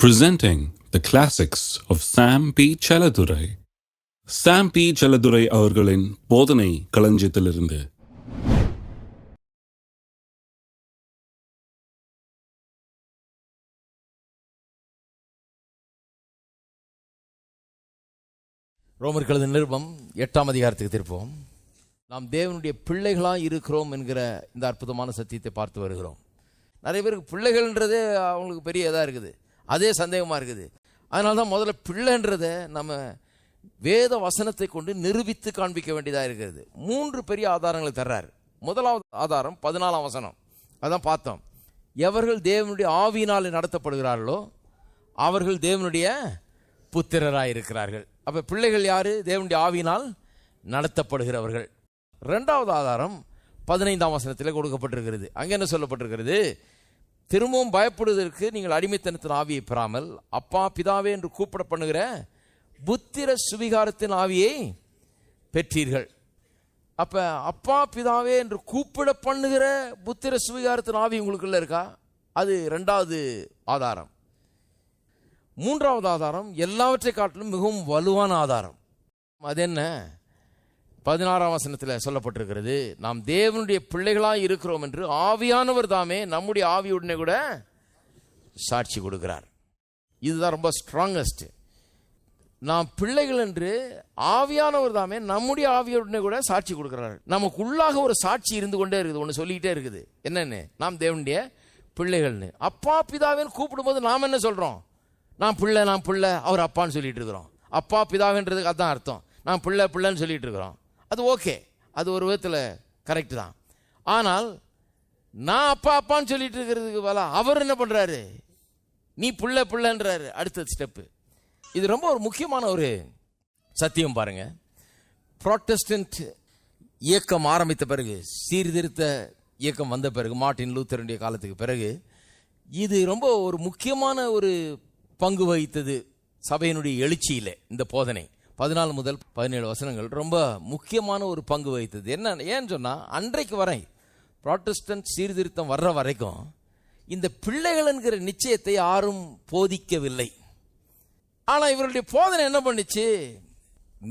presenting the classics of Sam P. Chaladurai. Sam P. Chaladurai அவர்களின் போதனை களஞ்சியத்திலிருந்து ரோமர் நிருபம் எட்டாம் அதிகாரத்துக்கு திருப்போம் நாம் தேவனுடைய பிள்ளைகளாக இருக்கிறோம் என்கிற இந்த அற்புதமான சத்தியத்தை பார்த்து வருகிறோம் நிறைய பேருக்கு பிள்ளைகள்ன்றதே அவங்களுக்கு பெரிய இதாக இருக்குது அதே சந்தேகமாக இருக்குது. அதனால தான் முதல்ல பிள்ளைன்றதை நம்ம வேத வசனத்தை கொண்டு நிரூபித்து காண்பிக்க வேண்டியதாக இருக்கிறது. மூன்று பெரிய ஆதாரங்களை தர்றார். முதலாவது ஆதாரம் பதினாலாம் வசனம். அதான் பார்த்தோம். எவர்கள் தேவனுடைய ஆவியினால் நடத்தப்படுகிறார்களோ அவர்கள் தேவனுடைய புத்திரராக இருக்கிறார்கள். அப்போ பிள்ளைகள் யார்? தேவனுடைய ஆவியினால் நடத்தப்படுகிறவர்கள். ரெண்டாவது ஆதாரம் பதினைந்தாம் வசனத்தில் கொடுக்கப்பட்டிருக்கிறது. அங்கே என்ன சொல்லப்பட்டிருக்கிறது? திரும்பவும் பயப்படுவதற்கு நீங்கள் அடிமைத்தனத்தின் ஆவியை பெறாமல் அப்பா பிதாவே என்று கூப்பிட பண்ணுகிற புத்திர சுவிகாரத்தின் ஆவியை பெற்றீர்கள். அப்போ அப்பா பிதாவே என்று கூப்பிட பண்ணுகிற புத்திர சுவிகாரத்தின் ஆவி உங்களுக்குள்ள இருக்கா? அது ரெண்டாவது ஆதாரம். மூன்றாவது ஆதாரம் எல்லாவற்றை காட்டிலும் மிகவும் வலுவான ஆதாரம். அது என்ன பதினாறாம் வசனத்தில் சொல்லப்பட்டிருக்கிறது நாம் தேவனுடைய பிள்ளைகளாக இருக்கிறோம் என்று ஆவியானவர் தாமே நம்முடைய ஆவியுடனே கூட சாட்சி கொடுக்கிறார். இதுதான் ரொம்ப ஸ்ட்ராங்கஸ்ட் நாம் பிள்ளைகள் என்று ஆவியானவர் தாமே நம்முடைய ஆவியுடனே கூட சாட்சி கொடுக்கிறார். நமக்குள்ளாக ஒரு சாட்சி இருந்து கொண்டே இருக்குது ஒன்று சொல்லிக்கிட்டே இருக்குது. என்னென்னு? நாம் தேவனுடைய பிள்ளைகள்னு. அப்பா பிதாவின்னு கூப்பிடும்போது நாம் என்ன சொல்கிறோம் நான் பிள்ளை நான் பிள்ளை அவர் அப்பான்னு சொல்லிட்டு இருக்கிறோம். அப்பா பிதாவின்றதுக்கு அதான் அர்த்தம். நான் பிள்ளை பிள்ளைன்னு சொல்லிட்டு இருக்கிறோம். அது ஓகே. அது ஒரு விதத்தில் கரெக்டு தான். ஆனால் நான் அப்பா அப்பான்னு சொல்லிட்டு இருக்கிறதுக்கு பல அவர் என்ன பண்ணுறாரு நீ புள்ள புள்ளன்றாரு. அடுத்த ஸ்டெப்பு இது ரொம்ப ஒரு முக்கியமான ஒரு சத்தியம் பாருங்க. ப்ராட்டஸ்டன்ட் இயக்கம் ஆரம்பித்த பிறகு சீர்திருத்த இயக்கம் வந்த பிறகு மார்ட்டின் லூத்தருடைய காலத்துக்கு பிறகு இது ரொம்ப ஒரு முக்கியமான ஒரு பங்கு வகித்தது சபையினுடைய எழுச்சியில் இந்த போதனை. பதினாலு முதல் பதினேழு வசனங்கள் ரொம்ப முக்கியமான ஒரு பங்கு வகித்தது. என்ன ஏன்னு சொன்னால் அன்றைக்கு வரை ப்ராட்டஸ்டன்ட் சீர்திருத்தம் வர்ற வரைக்கும் இந்த பிள்ளைகள் என்கிற நிச்சயத்தை யாரும் போதிக்கவில்லை. ஆனால் இவருடைய போதனை என்ன பண்ணுச்சு?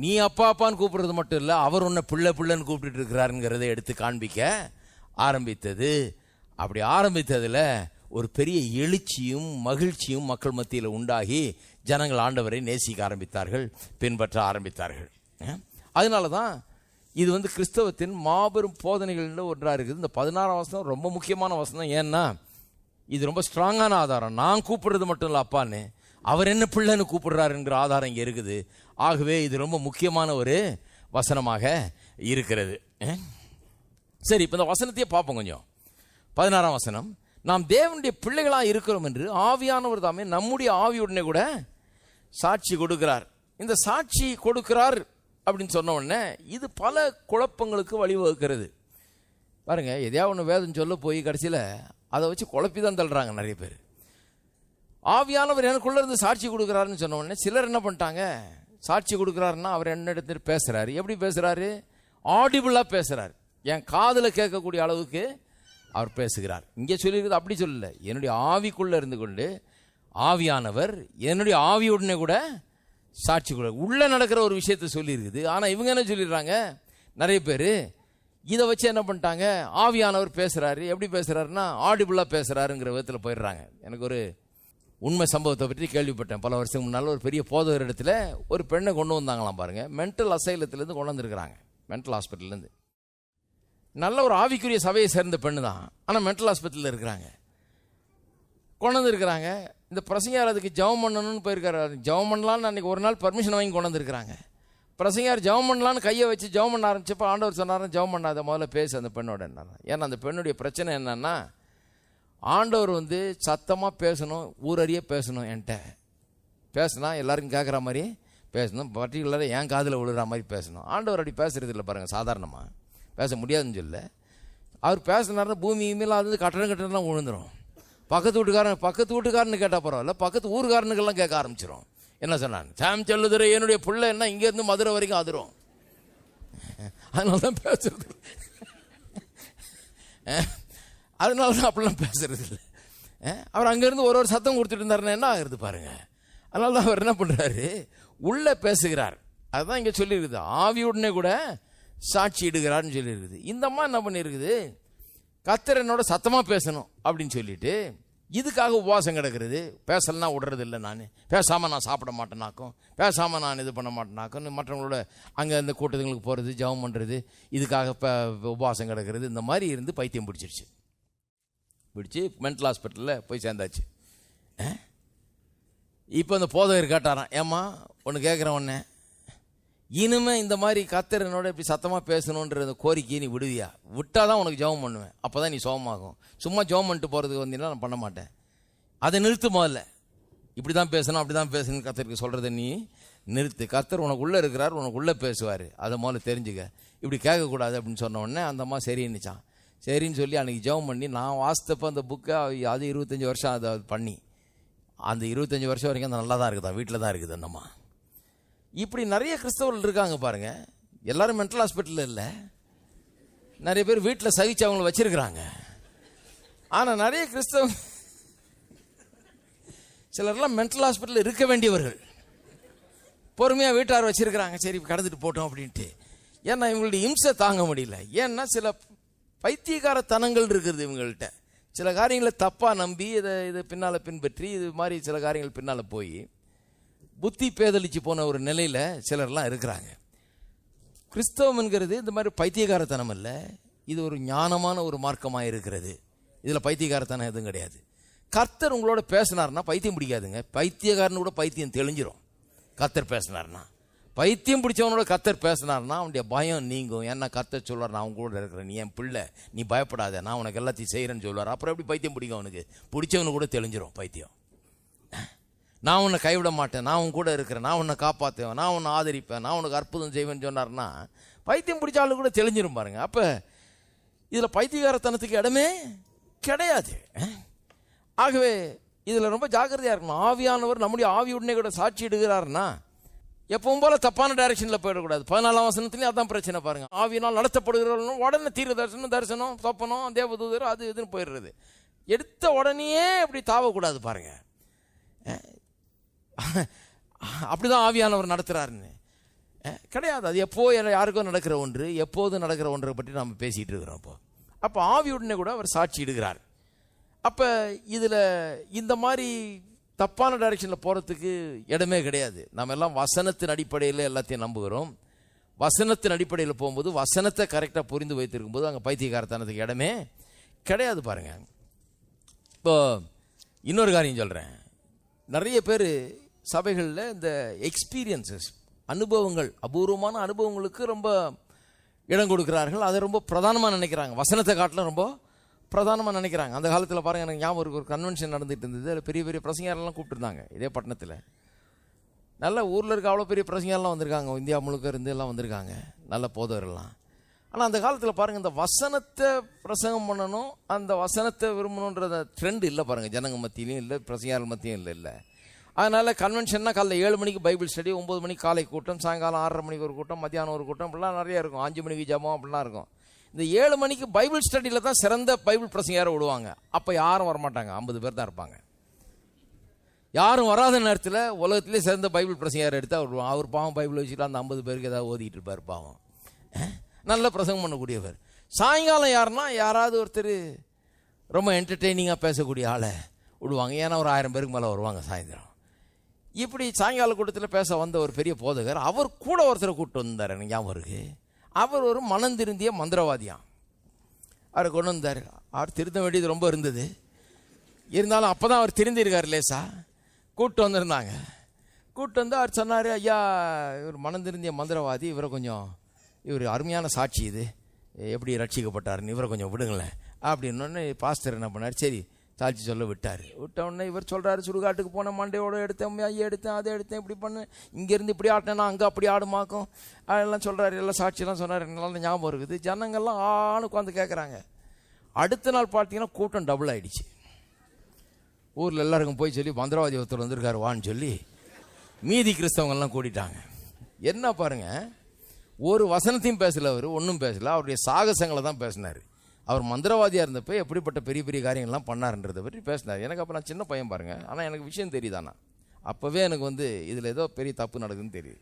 நீ அப்பா அப்பான்னு கூப்பிடுறது மட்டும் இல்லை அவர் உன்னை பிள்ளை பிள்ளைன்னு கூப்பிட்டு இருக்கிறாருங்கிறத எடுத்து காண்பிக்க ஆரம்பித்தது. அப்படி ஆரம்பித்ததில் ஒரு பெரிய எழுச்சியும் மகிழ்ச்சியும் மக்கள் மத்தியில் உண்டாகி ஜனங்கள் ஆண்டவரை நேசிக்க ஆரம்பித்தார்கள் பின்பற்ற ஆரம்பித்தார்கள். அதனால தான் இது வந்து கிறிஸ்தவத்தின் மாபெரும் போதனைகளில் ஒன்றாக இருக்குது. இந்த பதினாறாம் வசனம் ரொம்ப முக்கியமான வசனம். ஏன்னா இது ரொம்ப ஸ்ட்ராங்கான ஆதாரம். நான் கூப்பிடுறது மட்டும் இல்லை அப்பான்னு. அவர் என்ன பிள்ளைன்னு கூப்பிடுறாருங்கிற ஆதாரம் இங்கே இருக்குது. ஆகவே இது ரொம்ப முக்கியமான ஒரு வசனமாக இருக்கிறது. சரி இப்போ இந்த வசனத்தையே பார்ப்போம் கொஞ்சம். பதினாறாம் வசனம். நாம் தேவனுடைய பிள்ளைகளாக இருக்கிறோம் என்று ஆவியானவர் தாமே நம்முடைய ஆவியுடனே கூட சாட்சி கொடுக்கிறார். இந்த சாட்சி கொடுக்கிறார் அப்படின்னு சொன்ன உடனே இது பல குழப்பங்களுக்கு வழிவகுக்கிறது. பாருங்க எதையாவது ஒன்று வேதம் சொல்ல போய் கடைசியில் அதை வச்சு குழப்பி தான் தள்ளுறாங்க நிறைய பேர். ஆவியானவர் எனக்குள்ளே இருந்து சாட்சி கொடுக்குறாருன்னு சொன்ன உடனே சிலர் என்ன பண்ணிட்டாங்க? சாட்சி கொடுக்குறாருன்னா அவர் என்ன இடத்துல பேசுகிறாரு எப்படி பேசுகிறாரு ஆடிபிளாக பேசுகிறார் என் காதில் கேட்கக்கூடிய அளவுக்கு அவர் பேசுகிறார். இங்கே சொல்லியிருக்கிறது அப்படி சொல்லல. என்னுடைய ஆவிக்குள்ளே இருந்து கொண்டு ஆவியானவர் என்னுடைய ஆவியுடனே கூட சாட்சி கொடு. உள்ளே நடக்கிற ஒரு விஷயத்தை சொல்லியிருக்குது. ஆனால் இவங்க என்ன சொல்லிடுறாங்க? நிறைய பேர் இதை வச்சு என்ன பண்ணிட்டாங்க? ஆவியானவர் பேசுகிறாரு எப்படி பேசுகிறாருன்னா ஆடிபிளா பேசுகிறாருங்கிற விதத்தில் போயிடுறாங்க. எனக்கு ஒரு உண்மை சம்பவத்தை பற்றி கேள்விப்பட்டேன். பல வருஷம் முன்னால் ஒரு பெரிய போதகர் இடத்துல ஒரு பெண்ணை கொண்டு வந்தாங்களாம் பாருங்க. மென்டல் அசைலத்துலேருந்து கொண்டு வந்திருக்கிறாங்க. மென்டல் ஹாஸ்பிட்டல்லேருந்து நல்ல ஒரு ஆவிக்குரிய சபையை சேர்ந்த பெண்ணு தான் ஆனால் மென்டல் ஹாஸ்பிட்டலில் இருக்கிறாங்க. கொண்டு இருக்கிறாங்க. இந்த பிரசங்கார் அதுக்கு ஜெபம் பண்ணணும்னு போயிருக்காரு. ஜெபம் பண்ணலான்னு அன்னைக்கு ஒரு நாள் பர்மிஷன் வாங்கி கொண்டு வந்திருக்கிறாங்க பிரசங்கார் ஜெபம் பண்ணலான்னு கையை வச்சு ஜெபம் பண்ண ஆரம்பிச்சப்போ ஆண்டவர் சொன்னார் ஜெபம் பண்ணாத முதல்ல பேசு அந்த பெண்ணோட என்ன ஏன்னா அந்த பெண்ணுடைய பிரச்சனை என்னன்னா ஆண்டவர் வந்து சத்தமாக பேசணும் ஊரறிய பேசணும் என்கிட்ட. பேசினா எல்லாருக்கும் கேட்குற மாதிரி பேசணும். பர்டிகுலராக என் காதில் விழுற மாதிரி பேசணும். ஆண்டவர் அப்படி பேசுறது இல்லை பாருங்கள் சாதாரணமாக பேச முடியாதுன்னு சொல்ல அவர் பேசினார்னா பூமி இமெயில் அது கட்டணம் கட்டணம்லாம் விழுந்துரும் பக்கத்து வீட்டுக்காரன் பக்கத்து வீட்டுக்காரனு கேட்டால் பரவாயில்ல பக்கத்து ஊருக்காரனுக்கெல்லாம் கேட்க ஆரம்பிச்சிடும் என்ன சொன்னான்? சாம் செல்லுதுரை என்னுடைய பிள்ளை என்ன இங்கேருந்து மதுரை வரைக்கும் அதிரும். அதனால தான் பேசுறது. அதனால தான் அப்படிலாம் பேசுறது இல்லை. அவர் அங்கேருந்து ஒரு ஒரு சத்தம் கொடுத்துட்டு இருந்தாருன்னா என்ன ஆகுறது பாருங்க. அதனால தான் அவர் என்ன பண்ணுறாரு உள்ளே பேசுகிறார். அதுதான் இங்கே சொல்லியிருக்குது. ஆவியுடனே கூட சாட்சி இடுகிறார்னு சொல்லியிருக்குது. இந்த அம்மா என்ன பண்ணியிருக்குது? கத்தர் என்னோட சத்தமாக பேசணும் அப்படின்னு சொல்லிட்டு இதுக்காக உபவாசம் கிடக்கிறது. பேசலன்னா விடுறது இல்லை நான். பேசாமல் நான் சாப்பிட மாட்டேனாக்கும். பேசாமல் நான் இது பண்ண மாட்டேனாக்கும் மற்றவங்களோட அங்கே அந்த கூட்டத்துங்களுக்கு போகிறது ஜெபம் பண்ணுறது இதுக்காக இப்போ உபவாசம் கிடக்கிறது இந்த மாதிரி இருந்து பைத்தியம் பிடிச்சிருச்சு. பிடிச்சி மென்டல் ஹாஸ்பிட்டலில் போய் சேர்ந்தாச்சு. இப்போ அந்த போதகர் கேட்டாராம் ஏம்மா ஒன்று கேட்குறேன் உடனே இனிமே இந்த மாதிரி கத்தர் என்னோட இப்படி சத்தமாக பேசணுன்ற அந்த கோரிக்கையை நீ விடுவியா? விட்டால் தான் உனக்கு ஜெபம் பண்ணுவேன். அப்போ தான் நீ சோகமாகும். சும்மா ஜெபம் பண்ணிட்டு போகிறதுக்கு வந்தீங்கன்னா நான் பண்ண மாட்டேன். அதை நிறுத்து முதல்ல. இப்படி தான் பேசணும் அப்படி தான் பேசணும் கத்தருக்கு சொல்கிறத நீ நிறுத்து. கத்தர் உனக்கு உள்ளே இருக்கிறார் உனக்கு உள்ளே பேசுவார். அதை முதல்ல தெரிஞ்சுக்க. இப்படி கேட்கக்கூடாது அப்படின்னு சொன்ன உடனே அந்த அம்மா சரின்னுச்சான் சரின்னு சொல்லி அன்றைக்கி ஜெபம் பண்ணி நான் வாசித்தப்போ அந்த புக்கை அது இருபத்தஞ்சி வருஷம் அதை பண்ணி. அந்த இருபத்தஞ்சி வருஷம் வரைக்கும் அது நல்லா தான் இருக்குதான் வீட்டில் தான் இருக்குது அந்தம்மா இப்படி நிறைய கிறிஸ்தவர்கள் இருக்காங்க பாருங்க. எல்லாரும் மென்டல் ஹாஸ்பிட்டலில் இல்லை. நிறைய பேர் வீட்டில் சகிச்சு அவங்கள வச்சிருக்கிறாங்க. ஆனால் நிறைய கிறிஸ்தவ சிலர்லாம் மென்டல் ஹாஸ்பிட்டலில் இருக்க வேண்டியவர்கள். பொறுமையாக வீட்டார் வச்சிருக்கிறாங்க. சரி கடந்துட்டு போட்டோம் அப்படின்ட்டு. ஏன்னா இவங்களுடைய இம்சை தாங்க முடியல. ஏன்னா சில பைத்தியகாரத்தனங்கள் இருக்குது இவங்கள்ட்ட. சில காரியங்களை தப்பாக நம்பி இதை இதை பின்னால் பின்பற்றி இது மாதிரி சில காரியங்கள் பின்னால் போய் புத்தி பேதலிச்சு போன ஒரு நிலையில் சிலர்லாம் இருக்கிறாங்க. கிறிஸ்தவம் என்கிறது இந்த மாதிரி பைத்தியகாரத்தனம் இல்லை. இது ஒரு ஞானமான ஒரு மார்க்கமாக இருக்கிறது. இதில் பைத்தியக்காரத்தனம் எதுவும் கிடையாது. கர்த்தர் உங்களோட பேசினார்னா பைத்தியம் பிடிக்காதுங்க. பைத்தியக்காரனு கூட பைத்தியம் தெளிஞ்சிரும். கர்த்தர் பேசினார்னா பைத்தியம் பிடிச்சவனோட கர்த்தர் பேசினார்னா அவனுடைய பயம் நீங்கும். ஏன்னா கர்த்தர் சொல்வார் நான் அவங்க கூட இருக்கிறேன். நீ என் பிள்ளை. நீ பயப்படாத. நான் உனக்கு எல்லாத்தையும் செய்கிறேன்னு சொல்லுவார். அப்புறம் எப்படி பைத்தியம் பிடிக்கும் அவனுக்கு? பிடிச்சவனு கூட தெளிஞ்சிரும் பைத்தியம். நான் உன்னை கைவிட மாட்டேன் நான் உன் கூட இருக்கிறேன் நான் உன்னை காப்பாற்றுவேன் நான் உன்னை ஆதரிப்பேன் நான் உனக்கு அற்புதம் செய்வேன்னு சொன்னார்னா பைத்தியம் பிடிச்ச ஆளு கூட தெளிஞ்சிரும் பாருங்க. அப்போ இதில் பைத்தியகாரத்தனத்துக்கு இடமே கிடையாது. ஆகவே இதில் ரொம்ப ஜாக்கிரதையாக இருக்கணும். ஆவியானவர் நம்முடைய ஆவியுடனே கூட சாட்சி இடுகிறாருன்னா எப்பவும் போல தப்பான டைரக்ஷனில் போயிடக்கூடாது. பதினாலாம் வசனத்துலேயும் அதான் பிரச்சனை பாருங்க. ஆவியினால் நடத்தப்படுகிறவர்களும் உடனே தீர தரிசனம் தரிசனம் சொப்பனம் தேவதூதர் அது இதுன்னு போயிடுறது. எடுத்த உடனேயே அப்படி தாவக்கூடாது பாருங்க. அப்படிதான் ஆவியானவர் நடத்துகிறாருன்னு கிடையாது. அது எப்போ யாருக்கோ நடக்கிற ஒன்று எப்போது நடக்கிற ஒன்றை பற்றி நம்ம பேசிகிட்டு இருக்கிறோம் அப்போ அப்போ ஆவியுடனே கூட அவர் சாட்சி இடுகிறார். அப்போ இதில் இந்த மாதிரி தப்பான டைரக்ஷனில் போகிறதுக்கு இடமே கிடையாது. நம்ம எல்லாம் வசனத்தின் அடிப்படையில் எல்லாத்தையும் நம்புகிறோம். வசனத்தின் அடிப்படையில் போகும்போது வசனத்தை கரெக்டாக புரிந்து வைத்திருக்கும் போது அங்கே பைத்தியகாரத்தனத்துக்கு இடமே கிடையாது பாருங்கள் இப்போ இன்னொரு காரியம் சொல்கிறேன் நிறைய பேர் சபைகளில் இந்த எக்ஸ்பீரியன்சஸ் அனுபவங்கள் அபூர்வமான அனுபவங்களுக்கு ரொம்ப இடம் கொடுக்கிறார்கள். அதை ரொம்ப பிரதானமாக நினைக்கிறாங்க. வசனத்தை காட்டிலும் ரொம்ப பிரதானமாக நினைக்கிறாங்க. அந்த காலத்தில் பாருங்க எனக்கு ஞாபகம் இருக்கு. ஒரு கன்வென்ஷன் நடந்துகிட்டு இருந்தது. அதில் பெரிய பெரிய பிரசங்காரெல்லாம் கூப்பிட்டுருந்தாங்க இதே பட்டணத்தில். நல்ல ஊரில் இருக்க அவ்வளோ பெரிய பிரசங்காரெலாம் வந்திருக்காங்க. இந்தியா முழுக்க இருந்து எல்லாம் வந்திருக்காங்க. நல்ல போதவரெல்லாம் ஆனால் அந்த காலத்தில் பாருங்கள் இந்த வசனத்தை பிரசங்கம் பண்ணணும் அந்த வசனத்தை விரும்பணுன்ற ட்ரெண்ட் இல்லை பாருங்கள் ஜனங்க மத்தியிலையும் இல்லை பிரசங்காரல் மத்தியும் இல்லை இல்லை. அதனால் கன்வென்ஷன்னா காலைல ஏழு மணிக்கு பைபிள் ஸ்டடி ஒம்பது மணிக்கு காலை கூட்டம் சாயங்காலம் ஆறரை மணிக்கு ஒரு கூட்டம் மத்தியானம் ஒரு கூட்டம் அப்படிலாம் நிறைய இருக்கும். அஞ்சு மணிக்கு ஜபம் அப்படிலாம் இருக்கும். இந்த ஏழு மணிக்கு பைபிள் ஸ்டடியில் தான் சிறந்த பைபிள் பிரசங்காரை விடுவாங்க அப்போ யாரும் வரமாட்டாங்க. ஐம்பது பேர் தான் இருப்பாங்க. யாரும் வராத நேரத்தில் உலகத்திலே சிறந்த பைபிள் பிரசங்கார் எடுத்து அவர் அவர் பாவம் பைபிள் வச்சுட்டு அந்த ஐம்பது பேருக்கு ஏதாவது ஓதிட்டு இருப்பார் பாவம். நல்ல பிரசங்கம் பண்ணக்கூடியவர். சாயங்காலம் யாருன்னா யாராவது ஒருத்தர் ரொம்ப என்டர்டெய்னிங்காக பேசக்கூடிய ஆளை விடுவாங்க. ஏன்னா ஒரு ஆயிரம் பேருக்கு மேலே வருவாங்க சாயந்தரம். இப்படி சாயங்கால கூட்டத்தில் பேச வந்த ஒரு பெரிய போதகர் அவர் கூட ஒருத்தரை கூப்பிட்டு வந்தார். எனக்கு ஞாபகம் இருக்கு அவர் ஒரு மனம் திருந்திய மந்திரவாதியாம் அவரை கொண்டு வந்தார். அவர் திருத்த வேண்டியது ரொம்ப இருந்தது. இருந்தாலும் அப்போ தான் அவர் திருந்திருக்கார் லேசா. கூப்பிட்டு வந்திருந்தாங்க. கூப்பிட்டு வந்து அவர் சொன்னார் ஐயா இவர் மனம் திருந்திய மந்திரவாதி. இவரை கொஞ்சம் இவர் அருமையான சாட்சி இது. எப்படி ரட்சிக்கப்பட்டாருன்னு இவரை கொஞ்சம் விடுங்களேன். அப்படின்னொன்னே பாஸ்டர் என்ன பண்ணார் சரி சாட்சி சொல்ல விட்டார். விட்ட உடனே இவர் சொல்கிறாரு சுடுகாட்டுக்கு போன மண்டையோட எடுத்தேன் ஐயா எடுத்தேன் அதை எடுத்தேன் இப்படி பண்ணேன் இங்கேருந்து இப்படி ஆட்டினேன்னா அங்கே அப்படி ஆடுமாக்கும். அதெல்லாம் சொல்கிறாரு எல்லாம் சாட்சியெல்லாம் சொன்னார். நல்லா ஞாபகம் இருக்குது. ஜனங்கள்லாம் ஆணு உட்காந்து கேட்குறாங்க அடுத்த நாள் பார்த்தீங்கன்னா கூட்டம் டபுள் ஆகிடுச்சு ஊரில் எல்லாருக்கும் போய் சொல்லி மந்திரவாதி ஒருத்தர் வந்திருக்காரு வான்னு சொல்லி மீதி கிறிஸ்தவங்கள்லாம் கூட்டிட்டாங்க. என்ன பாருங்க ஒரு வசனத்தையும் பேசலை அவர் ஒன்றும் பேசலை. அவருடைய சாகசங்களை தான் பேசினார். அவர் மந்திரவாதியாக இருந்தப்போ எப்படிப்பட்ட பெரிய பெரிய காரியங்கள்லாம் பண்ணாருன்றதை பற்றி பேசினார். எனக்கு அப்போ நான் சின்ன பையன் பாருங்க. ஆனால் எனக்கு விஷயம் தெரியுதாண்ணா அப்போவே எனக்கு வந்து இதில் ஏதோ பெரிய தப்பு நடக்குதுன்னு தெரியுது.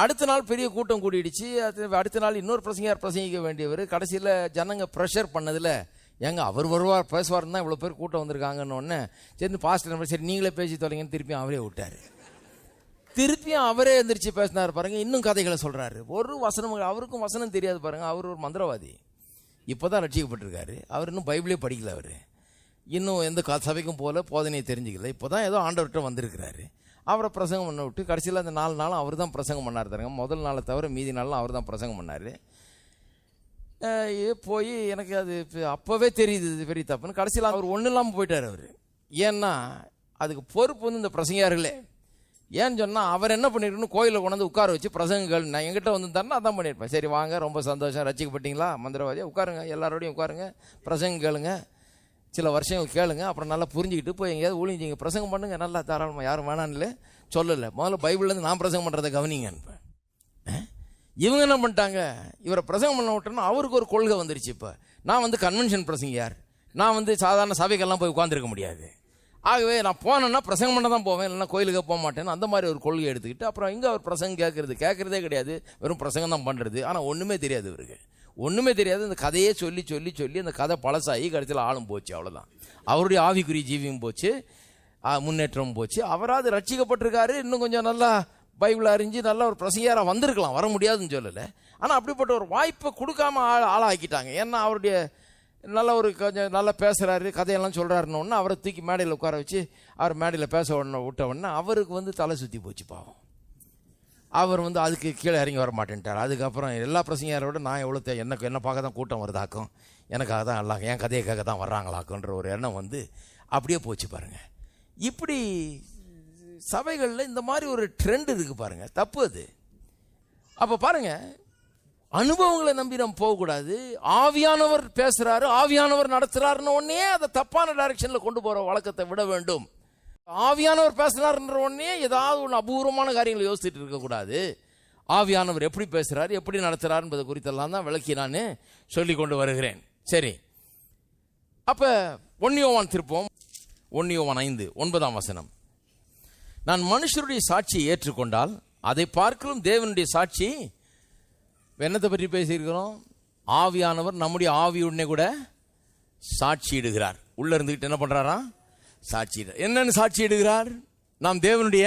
அடுத்த நாள் பெரிய கூட்டம் கூடிடுச்சு. அது அடுத்த நாள் இன்னொரு பிரசங்கியார் பிரசங்கிக்க வேண்டியவர் கடைசியில் ஜனங்க ப்ரெஷர் பண்ணதில் ஏங்க அவர் வருவார் பேசுவார்னு தான் இவ்வளோ பேர் கூட்டம் வந்திருக்காங்கன்னு ஒன்று சரி பாஸ்டர் சரி நீங்களே பேசி தொலைங்கன்னு திருப்பி அவரே விட்டார். திருப்பியும் அவரே எந்திரிச்சு பேசினார் பாருங்க இன்னும் கதைகளை சொல்றாரு. ஒரு வசனம் அவருக்கும் வசனம் தெரியாது பாருங்க அவர் ஒரு மந்திரவாதி. இப்போதான் ரட்சிக்கப்பட்டிருக்காரு. அவர் இன்னும் பைபிளே படிக்கல அவர். இன்னும் எந்த க- சபைக்கும் போல போதனையை தெரிஞ்சுக்கல. இப்போதான் ஏதோ ஆண்டவர்கிட்ட வந்திருக்கிறாரு. அவரை பிரசங்கம் பண்ண விட்டு கடைசியில் அந்த நாலு நாளும் அவர் தான் பிரசங்கம் பண்ணார் தருங்க முதல் நாளை தவிர மீதி நாளும் அவர் தான் பிரசங்கம் பண்ணார். போய் எனக்கு அது அப்போவே தெரியுது இது பெரிய தப்புன்னு. கடைசியில் அவர் ஒன்றும் இல்லாமல் போயிட்டார் அவர். ஏன்னா அதுக்கு பொறுப்பு வந்து இந்த பிரசங்கியார்களே. ஏன்னு சொன்னால் அவர் என்ன பண்ணிருக்கணும் கோயிலில் கொண்டாந்து உட்கார வச்சு பிரசங்கங்கள் நான் எங்கிட்ட வந்து தரேன்னா அதான் பண்ணியிருப்பேன். சரி வாங்க ரொம்ப சந்தோஷம். ரசிக்கப்பட்டீங்களா? மந்திரவாதியா உட்காருங்க எல்லாரோடையும் உட்காருங்க பிரசங்கம் கேளுங்க. சில வருஷம் கேளுங்க அப்புறம் நல்லா புரிஞ்சுக்கிட்டு போய் எங்கேயாவது ஊழிஞ்சிங்க பிரசங்கம் பண்ணுங்க. நல்லா தாராளமாக யாரும் வேணான்னு சொல்லலை. முதல்ல பைபிள்லேருந்து நான் பிரசங்கம் பண்ணுறதை கவனிங்க இவங்க என்ன பண்ணிட்டாங்க? இவரை பிரசங்கம் பண்ண விட்டோன்னா அவருக்கு ஒரு கொள்கை வந்துருச்சு இப்போ. நான் வந்து கன்வென்ஷன் பிரசங்கியார் நான் வந்து சாதாரண சபைக்கெல்லாம் போய் உட்காந்துருக்க முடியாது. ஆகவே நான் போனேன்னா பிரசங்கம் பண்ண தான் போவேன் இல்லைன்னா கோயிலுக்கு போக மாட்டேன்னு அந்த மாதிரி ஒரு கொள்கை எடுத்துக்கிட்டு அப்புறம் இங்கே அவர் பிரசங்கம் கேட்கறது. கேட்கறதே கிடையாது. வெறும் பிரசங்கம் தான் பண்ணுறது ஆனால் ஒன்றுமே தெரியாது இவருக்கு. ஒன்றுமே தெரியாது. இந்த கதையே சொல்லி சொல்லி சொல்லி அந்த கதை பழசாகி கடைசியில் ஆளும் போச்சு அவ்வளோதான் அவருடைய ஆவிக்குரிய ஜீவியும் போச்சு. முன்னேற்றமும் முன்னேற்றம் போச்சு. அவராது ரட்சிக்கப்பட்டிருக்காரு. இன்னும் கொஞ்சம் நல்லா பைபிள் அறிஞ்சு நல்ல ஒரு பிரசங்கியாராக வந்திருக்கலாம். வர முடியாதுன்னு சொல்லலை. ஆனால் அப்படிப்பட்ட ஒரு வாய்ப்பை கொடுக்காம ஆள் ஆளாக்கிட்டாங்க. ஏன்னா அவருடைய நல்ல ஒரு கொஞ்சம் நல்லா பேசுகிறாரு கதையெல்லாம் சொல்கிறாருன்னு அவரை தூக்கி மேடையில் உட்கார வச்சு அவர் மேடையில் பேச உடனே விட்ட உடனே அவருக்கு வந்து தலை சுற்றி போச்சு பாவம். அவர் வந்து அதுக்கு கீழே இறங்கி வர மாட்டேன்ட்டார். அதுக்கப்புறம் எல்லா பிரசங்கியாரோட நான் எவ்வளோ தே- என்ன என்ன பார்க்க தான் கூட்டம் வருதாக்கும் எனக்காக தான் எல்லாம் என் கதையை கேட்க தான் வர்றாங்களாக்குன்ற ஒரு எண்ணம் வந்து அப்படியே போச்சு பாருங்க. இப்படி சபைகளில் இந்த மாதிரி ஒரு ட்ரெண்ட் இருக்குது பாருங்கள் தப்பு அது. அப்போ பாருங்க அனுபவங்களை நம்பி நம்ம போகக்கூடாது. ஆவியானவர் பேசுறாரு ஆவியானவர் நடத்துறாருன்னு உடனே அதை தப்பான டைரக்ஷனில் கொண்டு போகிற வழக்கத்தை விட வேண்டும். ஆவியானவர் பேசுறாருன்ற உடனே ஏதாவது ஒன்று அபூர்வமான காரியங்களை யோசிச்சுட்டு இருக்கக்கூடாது ஆவியானவர் எப்படி பேசுகிறார் எப்படி நடத்துகிறார் என்பது குறித்தெல்லாம் தான் விளக்கி நான் சொல்லி கொண்டு வருகிறேன். சரி. அப்போ ஒன்னியோவான் திருப்போம். ஒன்னியோவான் ஐந்து ஒன்பதாம் வசனம். நான் மனுஷருடைய சாட்சியை ஏற்றுக்கொண்டால் அதை பார்க்கலும் தேவனுடைய சாட்சி என்னத்தை பற்றி பேசியிருக்கிறோம்? ஆவியானவர் நம்முடைய ஆவியுடனே கூட சாட்சியிடுகிறார். உள்ள இருந்துகிட்டு என்ன பண்றாராம் சாட்சியிட என்னன்னு சாட்சியிடுகிறார்? நாம் தேவனுடைய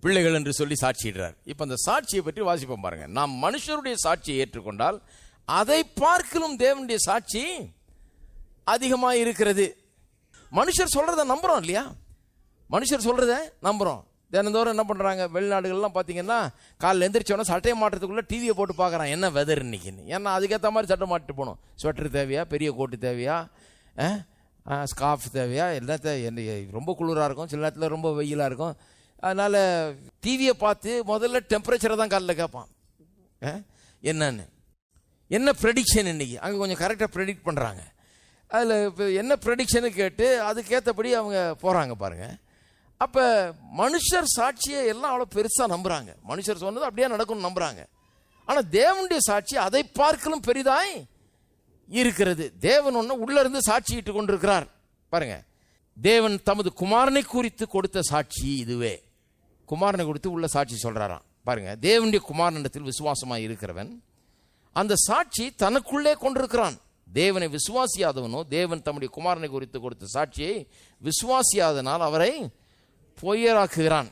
பிள்ளைகள் என்று சொல்லி சாட்சியிடுறார். இப்ப அந்த சாட்சியை பற்றி வாசிப்போம் பாருங்க. நாம் மனுஷருடைய சாட்சியை ஏற்றுக்கொண்டால் அதை பார்க்கலும் தேவனுடைய சாட்சி அதிகமாக இருக்கிறது மனுஷர் சொல்றத நம்புறோம் இல்லையா? மனுஷர் சொல்றத நம்புறோம். தினந்தோறும் என்ன பண்ணுறாங்க வெளிநாடுகள்லாம் பார்த்தீங்கன்னா காலையில் எந்திரிச்சோன்னா சட்டையை மாட்டுறதுக்குள்ளே டிவியை போட்டு பார்க்கறான் என்ன வெதர் இன்னைக்குன்னு. ஏன்னா அதுக்கேற்ற மாதிரி சட்டை மாட்டிட்டு போகணும். ஸ்வெட்டர் தேவையா? பெரிய கோட்டு தேவையா? ஸ்கார்ஃப் தேவையா? எல்லாத்த என்ன ரொம்ப குளிராக இருக்கும். சில நேரத்தில் ரொம்ப வெயிலாக இருக்கும். அதனால் டிவியை பார்த்து முதல்ல டெம்பரேச்சரை தான் காலைல கேட்பான். என்னன்னு. என்ன ப்ரெடிக்ஷன் இன்னைக்கு? அங்கே கொஞ்சம் கரெக்டாக ப்ரெடிக்ட் பண்ணுறாங்க அதில் இப்போ என்ன ப்ரெடிக்ஷனு கேட்டு அதுக்கேற்றபடி அவங்க போகிறாங்க பாருங்கள் அப்போ மனுஷர் சாட்சியை எல்லாம் அவ்வளோ பெருசாக நம்புகிறாங்க மனுஷர் சொன்னது அப்படியே நடக்கும்னு நம்புகிறாங்க ஆனால் தேவனுடைய சாட்சி அதை பார்க்கலும் பெரிதாய் இருக்கிறது. தேவன் ஒன்று உள்ள இருந்து சாட்சியிட்டு கொண்டிருக்கிறார். பாருங்க. தேவன் தமது குமாரனை குறித்து கொடுத்த சாட்சி இதுவே. குமாரனை குறித்து உள்ள சாட்சி சொல்றாராம். பாருங்க. தேவனுடைய குமாரனிடத்தில் விசுவாசமாக இருக்கிறவன் அந்த சாட்சி தனக்குள்ளே கொண்டிருக்கிறான். தேவனை விசுவாசியாதவனோ தேவன் தம்முடைய குமாரனை குறித்து கொடுத்த சாட்சியை விசுவாசியாதனால் அவரை பொய்யராக்குகிறான்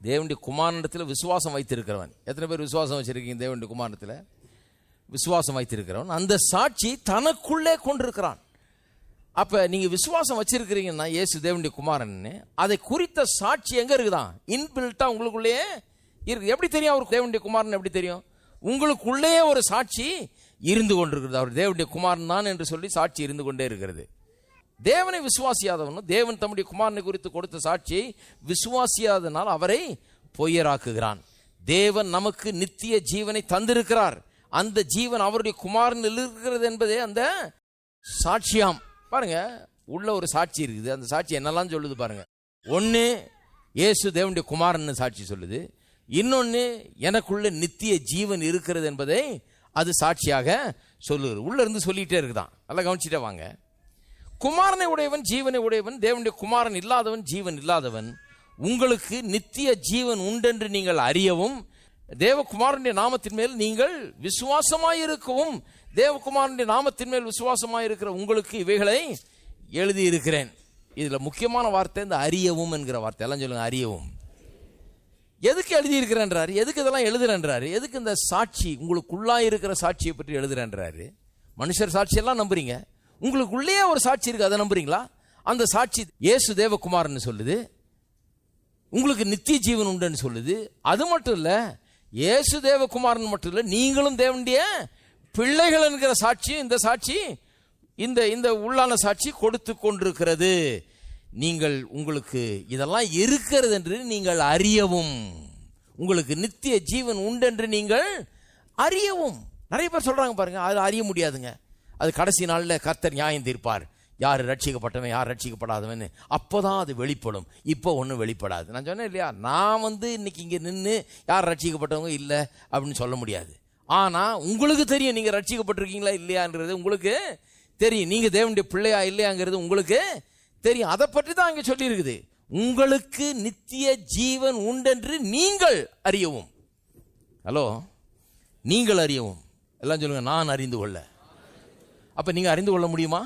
தேவனுடைய குமாரத்தில் விசுவாசம் வைத்திருக்கிறவன். எத்தனை பேர் விசுவாசம் வச்சிருக்கீங்க தேவனுடைய குமாரத்தில் விசுவாசம் வைத்திருக்கிறவன். அந்த சாட்சி தனக்குள்ளே கொண்டிருக்கிறான். அப்போ நீங்கள் விசுவாசம் வச்சிருக்கிறீங்கன்னா இயேசு தேவனுடைய குமாரன்னு அதை குறித்த சாட்சி எங்கே இருக்குதான் இன்பில்ட்டாக உங்களுக்குள்ளேயே இருக்கு. எப்படி தெரியும் அவர் தேவனுடைய குமாரன் எப்படி தெரியும்? உங்களுக்குள்ளேயே ஒரு சாட்சி இருந்து கொண்டிருக்கிறது. அவர் தேவனுடைய குமாரன் தான் என்று சொல்லி சாட்சி இருந்து கொண்டே இருக்கிறது. தேவனை விசுவாசியாதவனும் தேவன் தம்முடைய குமாரனை குறித்து கொடுத்த சாட்சியை விசுவாசியாதனால் அவரை பொய்யராக்குகிறான். தேவன் நமக்கு நித்திய ஜீவனை தந்திருக்கிறார். அந்த ஜீவன் அவருடைய குமாரனில் இருக்கிறது என்பதே அந்த சாட்சியாம். பாருங்க உள்ள ஒரு சாட்சி இருக்குது. அந்த சாட்சி என்னெல்லாம் சொல்லுது பாருங்க. ஒன்று இயேசு தேவனுடைய குமாரன் சாட்சி சொல்லுது. இன்னொன்று எனக்குள்ள நித்திய ஜீவன் இருக்கிறது என்பதை அது சாட்சியாக சொல்லுகிறது. உள்ளே இருந்து சொல்லிகிட்டே இருக்குதான். நல்லா கவனிச்சுட்டே வாங்க. குமாரனை உடையவன் ஜீவனை உடையவன் தேவனுடைய குமாரன் இல்லாதவன் ஜீவன் இல்லாதவன். உங்களுக்கு நித்திய ஜீவன் உண்டென்று நீங்கள் அறியவும் தேவகுமாரனுடைய நாமத்தின் மேல் நீங்கள் விசுவாசமாயிருக்கவும் தேவகுமாரனுடைய நாமத்தின் மேல் விசுவாசமாயிருக்கிற உங்களுக்கு இவைகளை எழுதியிருக்கிறேன். இதில் முக்கியமான வார்த்தை இந்த அறியவும் என்கிற வார்த்தை. எல்லாம் சொல்லுங்க அறியவும். எதுக்கு எழுதியிருக்கிறேன்றாரு? எதுக்கு இதெல்லாம் எழுதுறேன்றாரு? எதுக்கு இந்த சாட்சி உங்களுக்குள்ளாக இருக்கிற சாட்சியை பற்றி எழுதுறேன்றாரு? மனுஷர் சாட்சியெல்லாம் நம்புறீங்க. உங்களுக்குள்ளேயே ஒரு சாட்சி இருக்கு அதை நம்புறீங்களா? அந்த சாட்சி இயேசு தேவகுமார்னு சொல்லுது உங்களுக்கு நித்திய ஜீவன் உண்டுன்னு சொல்லுது. அது மட்டும் இல்லை இயேசு தேவகுமார்னு மட்டும் இல்லை நீங்களும் தேவண்டிய பிள்ளைகள் என்கிற சாட்சி இந்த சாட்சி இந்த இந்த உள்ளான சாட்சி கொடுத்து கொண்டிருக்கிறது. நீங்கள் உங்களுக்கு இதெல்லாம் இருக்கிறது என்று நீங்கள் அறியவும். உங்களுக்கு நித்திய ஜீவன் உண்டென்று நீங்கள் அறியவும். நிறைய பேர் சொல்றாங்க பாருங்க அது அறிய முடியாதுங்க. அது கடைசி நாளில் கர்த்தர் நியாயம் தீர்ப்பார். யார் ரட்சிக்கப்பட்டவன் யார் ரட்சிக்கப்படாதவன் அப்போதான் அது வெளிப்படும். இப்போ ஒன்றும் வெளிப்படாது. நான் சொன்னேன் இல்லையா? நான் வந்து இன்னைக்கு இங்கே நின்று யார் ரட்சிக்கப்பட்டவங்க? இல்லை அப்படின்னு சொல்ல முடியாது. ஆனால் உங்களுக்கு தெரியும் நீங்கள் ரட்சிக்கப்பட்டிருக்கீங்களா இல்லையான்றது உங்களுக்கு தெரியும். நீங்கள் தேவனுடைய பிள்ளையா இல்லையாங்கிறது உங்களுக்கு தெரியும். அதை பற்றி தான் அங்கே சொல்லியிருக்குது. உங்களுக்கு நித்திய ஜீவன் உண்டென்று நீங்கள் அறியவும். ஹலோ நீங்கள் அறியவும். எல்லாம் சொல்லுங்கள் நான் அறிந்து கொள்ள. அப்போ நீங்கள் அறிந்து கொள்ள முடியுமா?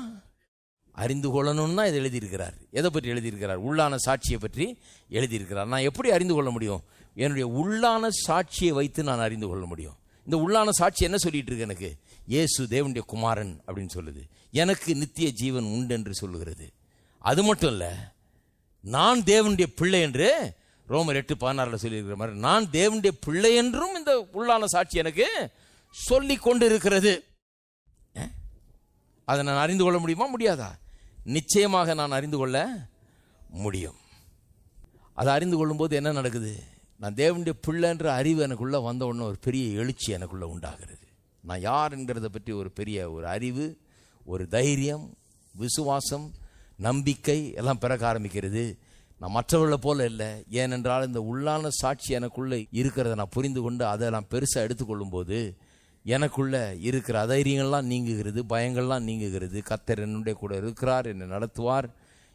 அறிந்து கொள்ளணும்னா இது எழுதியிருக்கிறார். எதை பற்றி எழுதியிருக்கிறார்? உள்ளான சாட்சியை பற்றி எழுதியிருக்கிறார். நான் எப்படி அறிந்து கொள்ள முடியும்? என்னுடைய உள்ளான சாட்சியை வைத்து நான் அறிந்து கொள்ள முடியும். இந்த உள்ளான சாட்சி என்ன சொல்லிட்டு இருக்கு எனக்கு? இயேசு தேவனுடைய குமாரன் அப்படின்னு சொல்லுது. எனக்கு நித்திய ஜீவன் உண்டு என்று சொல்லுகிறது. அது மட்டும் இல்லை நான் தேவனுடைய பிள்ளை என்று ரோமர் எட்டு பதினாறுல சொல்லியிருக்கிற மாதிரி நான் தேவனுடைய பிள்ளை என்றும் இந்த உள்ளான சாட்சி எனக்கு சொல்லி கொண்டு இருக்கிறது அதை நான் அறிந்து கொள்ள முடியுமா? முடியாதா? நிச்சயமாக நான் அறிந்து கொள்ள முடியும். அதை அறிந்து கொள்ளும்போது என்ன நடக்குது? நான் தேவனுடைய பிள்ளைன்ற அறிவு எனக்குள்ளே வந்த உடனே ஒரு பெரிய எழுச்சி எனக்குள்ளே உண்டாகிறது. நான் யார் என்கிறத பற்றி ஒரு பெரிய ஒரு அறிவு ஒரு தைரியம் விசுவாசம் நம்பிக்கை எல்லாம் பிறக்க ஆரம்பிக்கிறது. நான் மற்றவர்களை போல இல்லை. ஏனென்றால் இந்த உள்ளான சாட்சி எனக்குள்ளே இருக்கிறத நான் புரிந்து கொண்டு அதை நான் பெருசாக எடுத்துக்கொள்ளும்போது எனக்குள்ள இருக்கிற அதைரியங்கள்லாம் நீங்குகிறது பயங்கள்லாம் நீங்குகிறது. கத்தர் என்னுடைய கூட இருக்கிறார் என்னை நடத்துவார்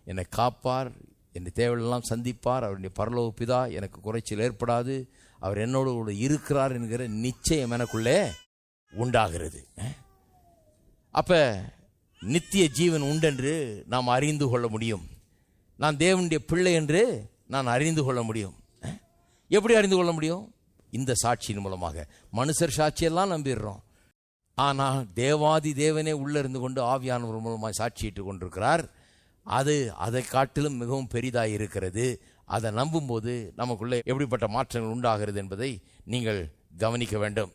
என்னை காப்பார் என்னை தேவையெல்லாம் சந்திப்பார். அவருடைய பரலோக பிதா எனக்கு குறைச்சல் ஏற்படாது. அவர் என்னோடு கூட இருக்கிறார் என்கிற நிச்சயம் எனக்குள்ளே உண்டாகிறது. அப்போ நித்திய ஜீவன் உண்டென்று நாம் அறிந்து கொள்ள முடியும். நான் தேவனுடைய பிள்ளை என்று நான் அறிந்து கொள்ள முடியும். எப்படி அறிந்து கொள்ள முடியும்? இந்த சாட்சியின் மூலமாக. மனுஷர் சாட்சியெல்லாம் நம்பிடுறோம். ஆனால் தேவாதி தேவனே உள்ள இருந்து கொண்டு ஆவியானவர் மூலமாக சாட்சியிட்டு கொண்டிருக்கிறார். அது அதை காட்டிலும் மிகவும் பெரிதாக இருக்கிறது. அதை நம்பும்போது நமக்குள்ளே எப்படிப்பட்ட மாற்றங்கள் உண்டாகிறது என்பதை நீங்கள் கவனிக்க வேண்டும்.